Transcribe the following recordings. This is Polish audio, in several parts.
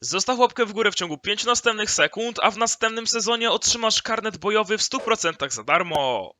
Zostaw łapkę w górę w ciągu 5 następnych sekund, a w następnym sezonie otrzymasz karnet bojowy w 100% za darmo.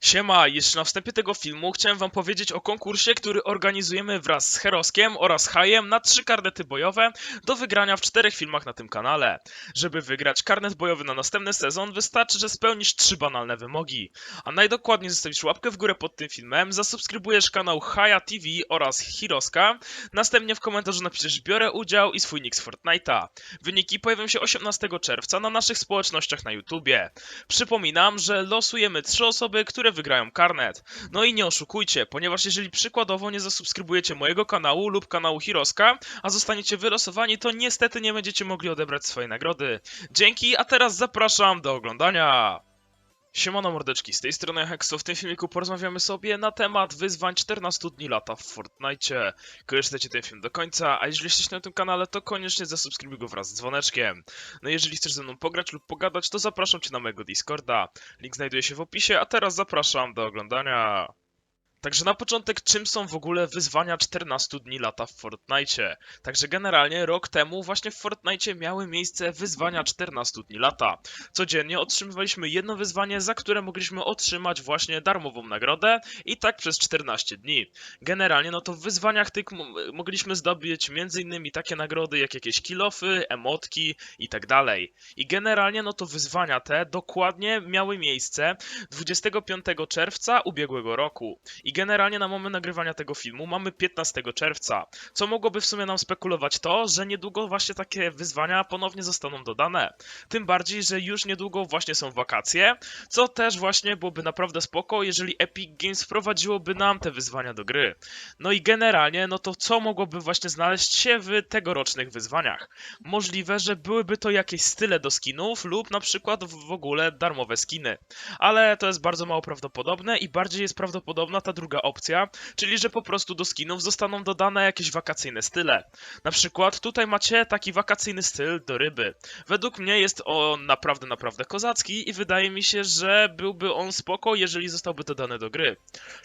Siema, jeszcze na wstępie tego filmu chciałem wam powiedzieć o konkursie, który organizujemy wraz z Heroskiem oraz Hajem na trzy karnety bojowe do wygrania w czterech filmach na tym kanale. Żeby wygrać karnet bojowy na następny sezon wystarczy, że spełnisz trzy banalne wymogi. A najdokładniej zostawisz łapkę w górę pod tym filmem, zasubskrybujesz kanał Haja TV oraz Hiroska, następnie w komentarzu napiszesz biorę udział i swój nick z Fortnite'a. Wyniki pojawią się 18 czerwca na naszych społecznościach na YouTubie. Przypominam, że losujemy trzy osoby, które wygrają karnet. No i nie oszukujcie, ponieważ jeżeli przykładowo nie zasubskrybujecie mojego kanału lub kanału Hiroska, a zostaniecie wylosowani, to niestety nie będziecie mogli odebrać swojej nagrody. Dzięki, a teraz zapraszam do oglądania. Siemano mordeczki, z tej strony Hexo. W tym filmiku porozmawiamy sobie na temat wyzwań 14 dni lata w Fortnite. Kojarzycie ten film do końca, a jeżeli jesteś na tym kanale, to koniecznie zasubskrybuj go wraz z dzwoneczkiem. No jeżeli chcesz ze mną pograć lub pogadać, to zapraszam cię na mojego Discorda. Link znajduje się w opisie, a teraz zapraszam do oglądania. Także na początek, czym są w ogóle wyzwania 14 dni lata w Fortnite? Także generalnie rok temu właśnie w Fortnite miały miejsce wyzwania 14 dni lata. Codziennie otrzymywaliśmy jedno wyzwanie, za które mogliśmy otrzymać właśnie darmową nagrodę i tak przez 14 dni. Generalnie no to w wyzwaniach tych mogliśmy zdobyć m.in. takie nagrody jak jakieś kilofy, emotki i tak dalej. I generalnie no to wyzwania te dokładnie miały miejsce 25 czerwca ubiegłego roku. I generalnie na moment nagrywania tego filmu mamy 15 czerwca, co mogłoby w sumie nam spekulować to, że niedługo właśnie takie wyzwania ponownie zostaną dodane. Tym bardziej, że już niedługo właśnie są wakacje, co też właśnie byłoby naprawdę spoko, jeżeli Epic Games wprowadziłoby nam te wyzwania do gry. No i generalnie, no to co mogłoby właśnie znaleźć się w tegorocznych wyzwaniach? Możliwe, że byłyby to jakieś style do skinów lub na przykład w ogóle darmowe skiny. Ale to jest bardzo mało prawdopodobne i bardziej jest prawdopodobna ta druga opcja, czyli że po prostu do skinów zostaną dodane jakieś wakacyjne style. Na przykład tutaj macie taki wakacyjny styl do ryby. Według mnie jest on naprawdę, naprawdę kozacki i wydaje mi się, że byłby on spoko, jeżeli zostałby dodany do gry.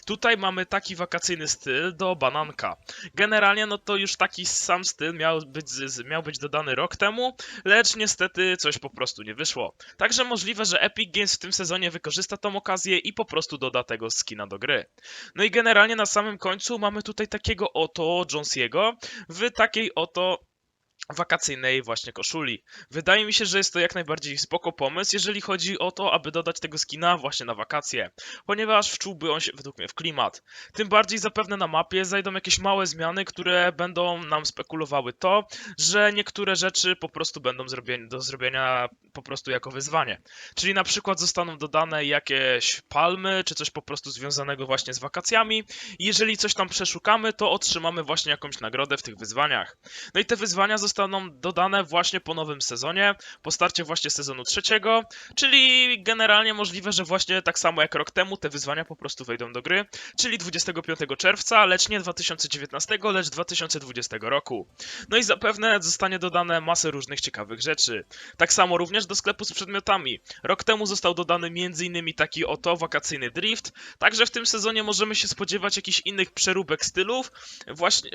Tutaj mamy taki wakacyjny styl do bananka. Generalnie no to już taki sam styl miał być, miał być dodany rok temu, lecz niestety coś po prostu nie wyszło. Także możliwe, że Epic Games w tym sezonie wykorzysta tą okazję i po prostu doda tego skina do gry. No i generalnie na samym końcu mamy tutaj takiego oto Jonesiego w takiej oto wakacyjnej właśnie koszuli. Wydaje mi się, że jest to jak najbardziej spoko pomysł, jeżeli chodzi o to, aby dodać tego skina właśnie na wakacje, ponieważ wczułby on się według mnie w klimat. Tym bardziej zapewne na mapie zajdą jakieś małe zmiany, które będą nam spekulowały to, że niektóre rzeczy po prostu będą do zrobienia po prostu jako wyzwanie. Czyli na przykład zostaną dodane jakieś palmy, czy coś po prostu związanego właśnie z wakacjami. Jeżeli coś tam przeszukamy, to otrzymamy właśnie jakąś nagrodę w tych wyzwaniach. No i te wyzwania zostaną dodane właśnie po nowym sezonie, po starcie właśnie sezonu trzeciego, czyli generalnie możliwe, że właśnie tak samo jak rok temu te wyzwania po prostu wejdą do gry, czyli 25 czerwca, lecz nie 2019, lecz 2020 roku. No i zapewne zostanie dodane masę różnych ciekawych rzeczy. Tak samo również do sklepu z przedmiotami. Rok temu został dodany m.in. taki oto wakacyjny drift, także w tym sezonie możemy się spodziewać jakichś innych przeróbek stylów, właśnie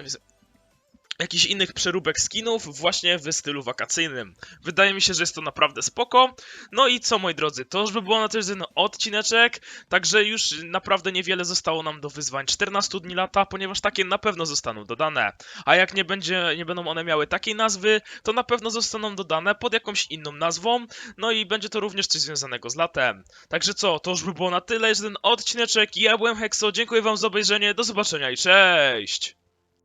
jakichś innych przeróbek skinów właśnie w stylu wakacyjnym. Wydaje mi się, że jest to naprawdę spoko. No i co moi drodzy, to już by było na tyle ten odcineczek, także już naprawdę niewiele zostało nam do wyzwań 14 dni lata, ponieważ takie na pewno zostaną dodane. A jak nie, będzie, nie będą one miały takiej nazwy, to na pewno zostaną dodane pod jakąś inną nazwą, no i będzie to również coś związanego z latem. Także co, to już by było na tyle, ten odcineczek. Ja byłem Hexo, dziękuję wam za obejrzenie, do zobaczenia i cześć!